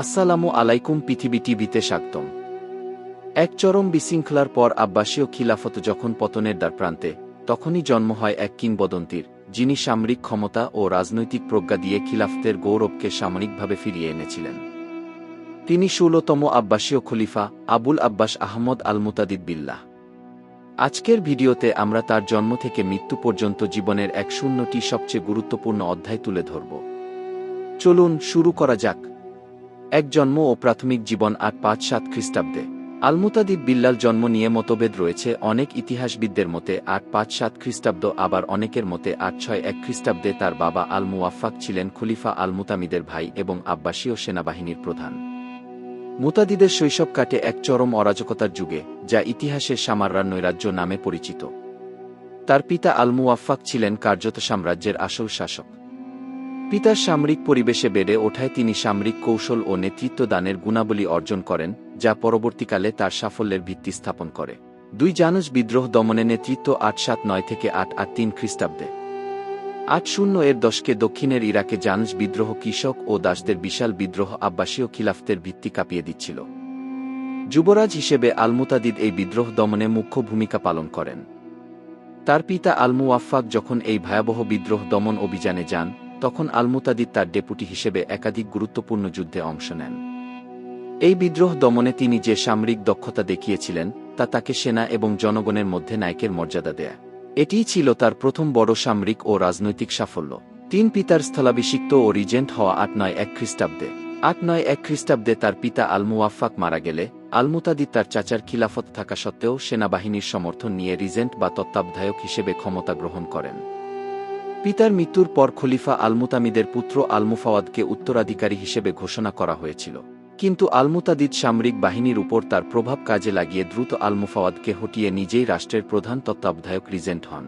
আসসালামু আলাইকুম পৃথিবী টিভিতে স্বাগতম। এক চরম বিশৃঙ্খলার পর আব্বাসীয় খিলাফত যখন পতনের দ্বার প্রান্তে, তখনই জন্ম হয় এক কিংবদন্তির, যিনি সামরিক ক্ষমতা ও রাজনৈতিক প্রজ্ঞা দিয়ে খিলাফতের গৌরবকে সামরিকভাবে ফিরিয়ে এনেছিলেন। তিনি ষোলতম আব্বাসীয় খলিফা আবুল আব্বাস আহমদ আল মুতাদিদ বিল্লাহ। আজকের ভিডিওতে আমরা তার জন্ম থেকে মৃত্যু পর্যন্ত জীবনের এক শূন্যটি সবচেয়ে গুরুত্বপূর্ণ অধ্যায় তুলে ধরব। চলুন শুরু করা যাক। এক জন্ম ও প্রাথমিক জীবন আট পাঁচ সাত খ্রিস্টাব্দে। আলমুতাদিব বিল্লাল জন্ম নিয়ে মতভেদ রয়েছে, অনেক ইতিহাসবিদদের মতে আট পাঁচ সাত খ্রিস্টাব্দ আবার অনেকের মতে আট ছয় এক খ্রিস্টাব্দে তার বাবা আল মুওয়াফাক ছিলেন খলিফা আল মুতামিদের ভাই এবং আব্বাসীয় সেনাবাহিনীর প্রধান। মুতাদিদের শৈশব কাটে এক চরম অরাজকতার যুগে, যা ইতিহাসের সামাররার নৈরাজ্য নামে পরিচিত। তার পিতা আল মুওয়াফাক ছিলেন কার্যত সাম্রাজ্যের আসল শাসক। পিতার সামরিক পরিবেশে বেড়ে ওঠায় তিনি সামরিক কৌশল ও নেতৃত্ব দানের গুণাবলী অর্জন করেন, যা পরবর্তীকালে তার সাফল্যের ভিত্তি স্থাপন করে। দুই জানুজ বিদ্রোহ দমনে নেতৃত্ব আট সাত নয় থেকে আট আট তিন খ্রিস্টাব্দে। আট শূন্য এর দশকে দক্ষিণের ইরাকে জানুজ বিদ্রোহ কৃষক ও দাসদের বিশাল বিদ্রোহ আব্বাসীয় খিলাফতের ভিত্তি কাঁপিয়ে দিচ্ছিল। যুবরাজ হিসেবে আলমুতাদিদ এই বিদ্রোহ দমনে মুখ্য ভূমিকা পালন করেন। তার পিতা আলমুওয়াফাক যখন এই ভয়াবহ বিদ্রোহ দমন অভিযানে যান তখন আলমুতাদিদ তার ডেপুটি হিসেবে একাধিক গুরুত্বপূর্ণ যুদ্ধে অংশ নেন। এই বিদ্রোহ দমনে তিনি যে সামরিক দক্ষতা দেখিয়েছিলেন, তা তাকে সেনা এবং জনগণের মধ্যে নায়কের মর্যাদা দেয়া। এটিই ছিল তার প্রথম বড় সামরিক ও রাজনৈতিক সাফল্য। তিন পিতার স্থলাভিষিক্ত ও রিজেন্ট হওয়া আট নয় এক খ্রিস্টাব্দে। আট নয় এক খ্রিস্টাব্দে তার পিতা আলমুয়াফাক মারা গেলে, আলমুতাদিদ তার চাচার খিলাফত থাকা সত্ত্বেও সেনাবাহিনীর সমর্থন নিয়ে রিজেন্ট বা তত্ত্বাবধায়ক হিসেবে ক্ষমতা গ্রহণ করেন। পিতার মৃত্যুর পর খলিফা আলমুতামিদের পুত্র আলমুফাওয়াদকে উত্তরাধিকারী হিসেবে ঘোষণা করা হয়েছিল। কিন্তু আলমুতাদিদ সামরিক বাহিনীর উপর তার প্রভাব কাজে লাগিয়ে দ্রুত আলমুফাওয়াদকে হটিয়ে নিজেই রাষ্ট্রের প্রধান তত্ত্বাবধায়ক রিজেন্ট হন।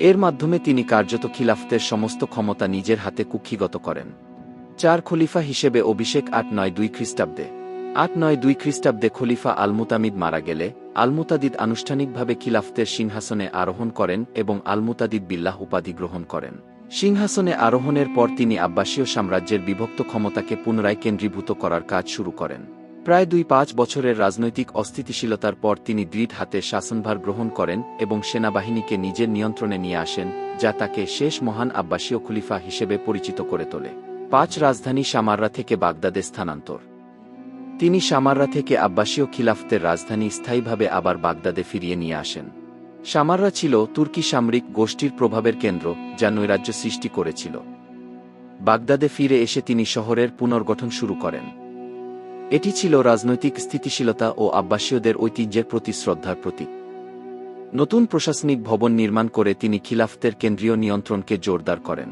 এর মাধ্যমে তিনি কার্যত খিলাফতের সমস্ত ক্ষমতা নিজের হাতে কুক্ষিগত করেন। চার খলিফা হিসেবে অভিষেক আট নয় দুই খ্রিস্টাব্দে আট নয় দুই খ্রিস্টাব্দে খলিফা আলমুতামিদ মারা গেলে, আলমুতাদিদ আনুষ্ঠানিকভাবে খিলাফতের সিংহাসনে আরোহণ করেন এবং আলমুতাদিদ বিল্লাহ উপাধি গ্রহণ করেন। সিংহাসনে আরোহণের পর তিনি আব্বাসীয় সাম্রাজ্যের বিভক্ত ক্ষমতাকে পুনরায় কেন্দ্রীভূত করার কাজ শুরু করেন। প্রায় দুই পাঁচ বছরের রাজনৈতিক অস্থিতিশীলতার পর তিনি দৃঢ় হাতে শাসনভার গ্রহণ করেন এবং সেনাবাহিনীকে নিজের নিয়ন্ত্রণে নিয়ে আসেন, যা তাকে শেষ মহান আব্বাসীয় খলিফা হিসেবে পরিচিত করে তোলে। পাঁচ রাজধানী সামাররা থেকে বাগদাদে স্থানান্তর। তিনি সামাররা থেকে আব্বাসীয় খিলাফতের রাজধানী স্থায়ীভাবে আবার বাগদাদে ফিরিয়ে নিয়ে আসেন। সামাররা ছিল তুর্কি সামরিক গোষ্ঠীর প্রভাবের কেন্দ্র, যা নৈরাজ্য সৃষ্টি করেছিল। বাগদাদে ফিরে এসে তিনি শহরের পুনর্গঠন শুরু করেন। এটি ছিল রাজনৈতিক স্থিতিশীলতা ও আব্বাসীয়দের ঐতিহ্যের প্রতি শ্রদ্ধার প্রতীক। নতুন প্রশাসনিক ভবন নির্মাণ করে তিনি খিলাফতের কেন্দ্রীয় নিয়ন্ত্রণকে জোরদার করেন।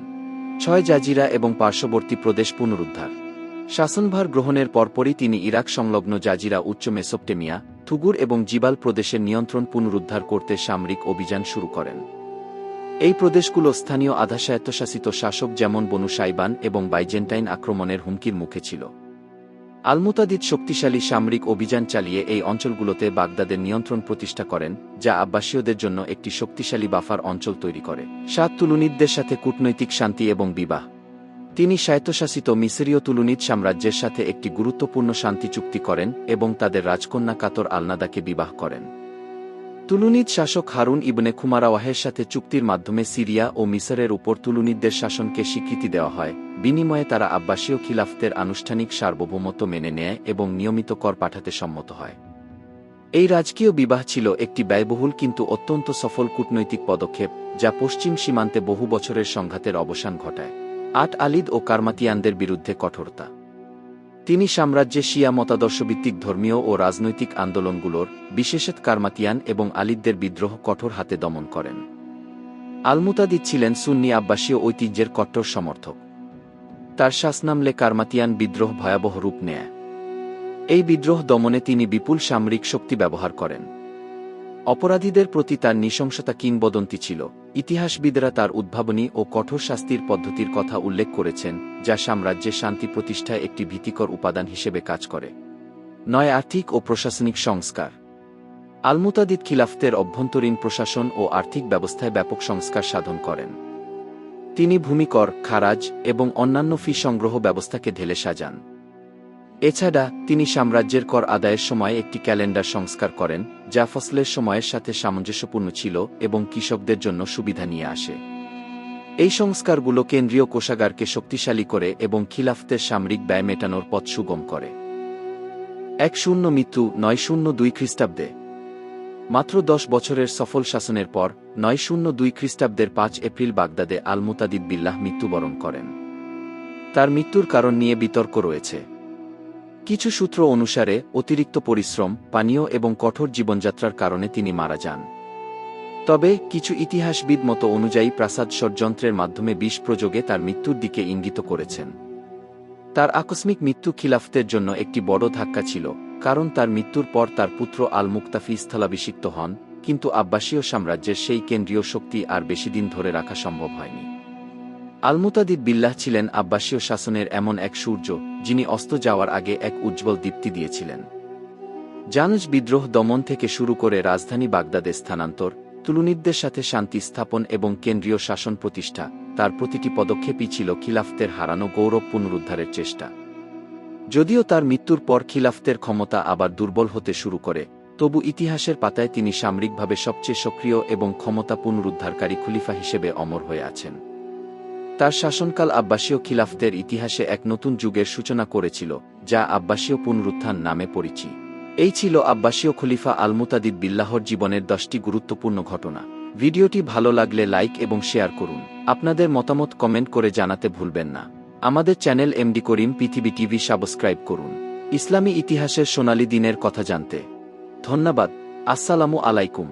ছয় জাজিরা এবং পার্শ্ববর্তী প্রদেশ পুনরুদ্ধার। শাসনভার গ্রহণের পরপরই তিনি ইরাক সংলগ্ন জাজিরা উচ্চ মেসোপটেমিয়া, থুগুর এবং জিবাল প্রদেশের নিয়ন্ত্রণ পুনরুদ্ধার করতে সামরিক অভিযান শুরু করেন। এই প্রদেশগুলো স্থানীয় আধা স্বায়ত্তশাসিত শাসক যেমন বনু সাইবান এবং বাইজেন্টাইন আক্রমণের হুমকির মুখে ছিল। আলমুতাদিদ শক্তিশালী সামরিক অভিযান চালিয়ে এই অঞ্চলগুলোতে বাগদাদের নিয়ন্ত্রণ প্রতিষ্ঠা করেন, যা আব্বাসীয়দের জন্য একটি শক্তিশালী বাফার অঞ্চল তৈরি করে। সাত তুলুনিদদের সাথে কূটনৈতিক শান্তি এবং বিবাহ। তিনি স্বায়ত্তশাসিত মিসরীয় তুলুনিদ সাম্রাজ্যের সাথে একটি গুরুত্বপূর্ণ শান্তি চুক্তি করেন এবং তাদের রাজকন্যা কাতর আলনাদাকে বিবাহ করেন। তুলুনিদ শাসক হারুন ইবনে খুমারাওয়াহের সাথে চুক্তির মাধ্যমে সিরিয়া ও মিসরের উপর তুলুনিদদের শাসনকে স্বীকৃতি দেওয়া হয়। বিনিময়ে তারা আব্বাসীয় খিলাফতের আনুষ্ঠানিক সার্বভৌমত্ব মেনে নেয় এবং নিয়মিত কর পাঠাতে সম্মত হয়। এই রাজকীয় বিবাহ ছিল একটি ব্যয়বহুল কিন্তু অত্যন্ত সফল কূটনৈতিক পদক্ষেপ, যা পশ্চিম সীমান্তে বহু বছরের সংঘাতের অবসান ঘটায়। আট আলিদ ও কারমাতিয়ানদের বিরুদ্ধে কঠোরতা। তিনি সাম্রাজ্যে শিয়া মতাদর্শভিত্তিক ধর্মীয় ও রাজনৈতিক আন্দোলনগুলোর বিশেষত কারমাতিয়ান এবং আলিদদের বিদ্রোহ কঠোর হাতে দমন করেন। আলমুতাদিদ ছিলেন সুন্নি আব্বাসীয় ঐতিহ্যের কট্টর সমর্থক। তার শাসনামলে কারমাতিয়ান বিদ্রোহ ভয়াবহ রূপ নেয়। এই বিদ্রোহ দমনে তিনি বিপুল সামরিক শক্তি ব্যবহার করেন। অপরাধীদের প্রতি তার নৃশংসতা কিংবদন্তি ছিল। ইতিহাসবিদরা তার উদ্ভাবনী ও কঠোর শাস্তির পদ্ধতির কথা উল্লেখ করেছেন, যা সাম্রাজ্যে শান্তি প্রতিষ্ঠায় একটি ভীতিকর উপাদান হিসেবে কাজ করে। নয়, আর্থিক ও প্রশাসনিক সংস্কার। আলমুতাদিদ খিলাফতের অভ্যন্তরীণ প্রশাসন ও আর্থিক ব্যবস্থায় ব্যাপক সংস্কার সাধন করেন। তিনি ভূমিকর, খারাজ এবং অন্যান্য ফি সংগ্রহ ব্যবস্থাকে ঢেলে সাজান। এছাড়া, তিনি সাম্রাজ্যের কর আদায়ের সময় একটি ক্যালেন্ডার সংস্কার করেন, যা ফসলের সময়ের সাথে সামঞ্জস্যপূর্ণ ছিল এবং কৃষকদের জন্য সুবিধা নিয়ে আসে। এই সংস্কারগুলো কেন্দ্রীয় কোষাগারকে শক্তিশালী করে এবং খিলাফতের সামরিক ব্যয় মেটানোর পথ সুগম করে। এক শূন্য মৃত্যু, নয় শূন্য দুই খ্রিস্টাব্দে। মাত্র দশ বছরের সফল শাসনের পর, নয় শূন্য দুই খ্রিস্টাব্দের পাঁচ এপ্রিল বাগদাদে আলমুতাদিদ বিল্লাহ মৃত্যুবরণ করেন। তার মৃত্যুর কারণ নিয়ে বিতর্ক রয়েছে। কিছু সূত্র অনুসারে, অতিরিক্ত পরিশ্রম, পানীয় এবং কঠোর জীবনযাত্রার কারণে তিনি মারা যান। তবে, কিছু ইতিহাসবিদ মতো অনুযায়ী প্রাসাদ ষড়যন্ত্রের মাধ্যমে বিষ প্রযোগে তার মৃত্যুর দিকে ইঙ্গিত করেছেন। তার আকস্মিক মৃত্যু খিলাফতের জন্য একটি বড় ধাক্কা ছিল, কারণ তার মৃত্যুর পর তার পুত্র আল মুক্তাফি স্থলাভিষিক্ত হন, কিন্তু আব্বাসীয় সাম্রাজ্যের সেই কেন্দ্রীয় শক্তি আর বেশিদিন ধরে রাখা সম্ভব হয়নি। আলমুতাদিদ বিল্লাহ ছিলেন আব্বাসীয় শাসনের এমন এক সূর্য যিনি অস্ত যাওয়ার আগে এক উজ্জ্বল দীপ্তি দিয়েছিলেন। জানুজ বিদ্রোহ দমন থেকে শুরু করে রাজধানী বাগদাদে স্থানান্তর, তুলুনিদদের সাথে শান্তি স্থাপন এবং কেন্দ্রীয় শাসন প্রতিষ্ঠা, তার প্রতিটি পদক্ষেপই ছিল খিলাফতের হারানো গৌরব পুনরুদ্ধারের চেষ্টা। যদিও তার মৃত্যুর পর খিলাফতের ক্ষমতা আবার দুর্বল হতে শুরু করে, তবু ইতিহাসের পাতায় তিনি সামরিকভাবে সবচেয়ে সক্রিয় এবং ক্ষমতা পুনরুদ্ধারকারী খলিফা হিসেবে অমর হয়ে আছেন। তার শাসনকাল আব্বাসীয় খিলাফতের ইতিহাসে এক নতুন যুগের সূচনা করেছিল, যা আব্বাসীয় পুনরুত্থান নামে পরিচিত এই ছিল আব্বাসীয় খলিফা আলমুতাদিদ বিল্লাহর জীবনের দশটি গুরুত্বপূর্ণ ঘটনা। ভিডিওটি ভালো লাগলে লাইক এবং শেয়ার করুন। আপনাদের মতামত কমেন্ট করে জানাতে ভুলবেন না। আমাদের চ্যানেল এমডি করিম পৃথিবী টিভি সাবস্ক্রাইব করুন। ইসলামী ইতিহাসের সোনালী দিনের কথা জানতে। ধন্যবাদ। আসসালামু আলাইকুম।